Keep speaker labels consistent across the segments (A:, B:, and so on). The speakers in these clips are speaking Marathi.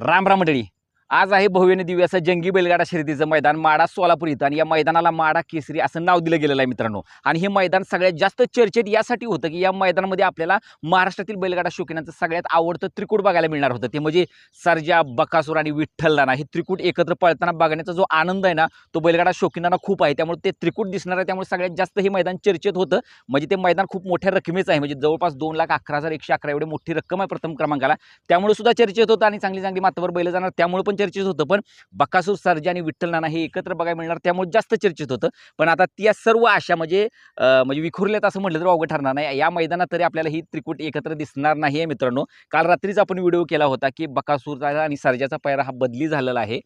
A: राम राम मंडळी. आज आहे भव्यने दिव्याचं जंगी बैलगाडा शर्यतीचं मैदान माडा सोलापूर इथं. आणि या मैदानाला माडा केसरी असं नाव दिलं गेलेलं आहे मित्रांनो. आणि हे मैदान सगळ्यात जास्त चर्चेत यासाठी होतं की या मैदानामध्ये आपल्याला महाराष्ट्रातील बैलगाडा शौकीनांचं सगळ्यात आवडतं त्रिकूट बघायला मिळणार होतं. ते म्हणजे सर्जा बकासूर आणि विठ्ठल नाना हे त्रिकूट एकत्र पळताना बघण्याचा जो आनंद आहे ना तो बैलगाडा शौकीनांना खूप आहे. त्यामुळे ते त्रिकूट दिसणार आहे. त्यामुळे सगळ्यात जास्त हे मैदान चर्चेत होतं. म्हणजे ते मैदान खूप मोठ्या रकमेचं आहे. म्हणजे जवळपास दोन लाख अकरा हजार एकशे अकरा एवढी मोठी रक्कम आहे प्रथम क्रमांकाला. त्यामुळे सुद्धा चर्चेत होतं आणि चांगली चांगली मातावर बैल जाणार. त्यामुळे पण चर्चेत होतं. पण बकासूर सर्जा आणि विठ्ठल नाना हे एकत्र बघायला मिळणार त्यामुळे जास्त चर्चेत होतं. पण आता त्या सर्व आशा म्हणजे म्हणजे विखुरल्यात असं म्हटलं तर अवघड ठरणार नाही. या मैदानात तरी आपल्याला ही त्रिकूट एकत्र दिसणार नाही आहे मित्रांनो. काल रात्रीच आपण व्हिडिओ केला होता की बकासूरचा आणि सरजाचा पायरा हा बदली झालेला आहे.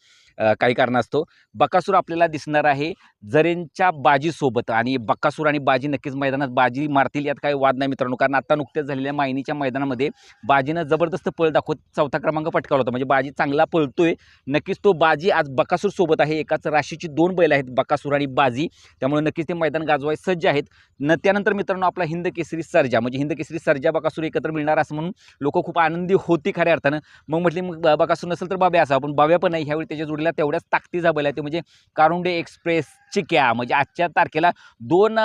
A: काही कारणास्तव. बकासूर आपल्याला दिसणार आहे जरेंच्या बाजीसोबत आणि बकासूर आणि बाजी नक्कीच मैदानात बाजी मारतील यात काही वाद नाही मित्रांनो. कारण आता नुकत्याच झालेल्या मायनीच्या मैदानामध्ये बाजीनं जबरदस्त पळ दाखवत चौथा क्रमांक पटकावला होता. म्हणजे बाजी चांगला पळतोय. नक्कीच तो बाजी आज बकासूर सोबत आहे. एकाच राशीची दोन बैल आहेत बकासूर आणि बाजी. त्यामुळे नक्कीच ते मैदान गाजवाय सज्ज आहेत. न त्यानंतर मित्रांनो आपला हिंद केसरी सर्जा. म्हणजे हिंद केसरी सर्जा बकासूर एकत्र मिळणार असं म्हणून लोक खूप आनंदी होती खऱ्या अर्थानं. मग म्हटली मग बकासूर नसेल तर बाब्या असा पण बाब्या पण नाही. ह्यावेळी त्याच्या जोडीला तेवढ्याच ताकदीचा बैल आहे. ते म्हणजे कारुंडे एक्सप्रेस चिक्या. म्हणजे आजच्या तारखेला दोन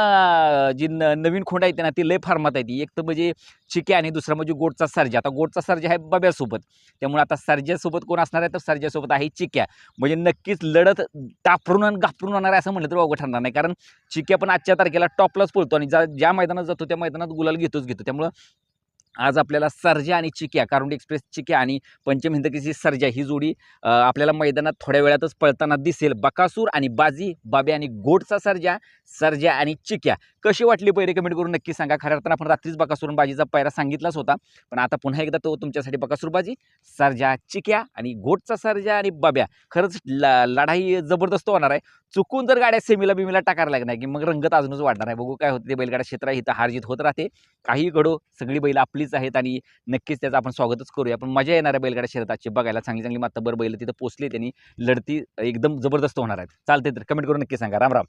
A: जी न नवीन खोंड आहेत ना ती लय फार्मात आहे ती एक तर म्हणजे चिक्या आणि दुसरा म्हणजे गोडचा सर्जा. आता गोडचा सर्जा आहे बब्यासोबत. त्यामुळे आता सर्जासोबत कोण असणार आहे? तर सर्जासोबत आहे चिक्या. म्हणजे नक्कीच लढत टापरून आणि घापरून होणार आहे असं म्हटलं तर अवघड ठरणार नाही. कारण चिक्या पण आजच्या तारखेला टॉपलाच पळतो आणि ज्या ज्या मैदानात जातो त्या मैदानात गुलाल घेतोच घेतो. त्यामुळं आज आपल्याला सर्जा आणि चिक्या कारुंडी एक्सप्रेस चिक्या आणि पंचम हिंदकीची सर्जा ही जोडी आपल्याला मैदानात थोड्या वेळातच पळताना दिसेल. बकासूर आणि बाजी बाबे आणि गोडचा सर्जा सर्जा आणि चिक्या. कशी वाटली पहिली कमेंट करून नक्की सांगा. खऱ्या अर्थानं आपण रात्रीच बकासूर बाजीचा पायरा सांगितलाच होता. पण आता पुन्हा एकदा तो तुमच्यासाठी बकासूर बाजी सरजा चिक्या आणि गोटचा सरजा आणि बाब्या. खरंच ला लढाई जबरदस्त होणार आहे. चुकून जर गाड्या सेमीला बिमीला टाकायला लागणार की मग रंगत अजूनच वाढणार आहे. बघू काय होतं ते बैलगाड्या क्षेत्र इथं हारजित होत राहते. काही घडो सगळी बैल आपलीच आहेत आणि नक्कीच त्याचं आपण स्वागतच करूया. पण मजा येणार आहे बैलगाड्या शर्यताची बघायला. चांगली चांगली मातबर बैल तिथं पोचले त्यांनी लढती एकदम जबरदस्त होणार आहेत. चालते तर कमेंट करून नक्की सांगा. राम राम.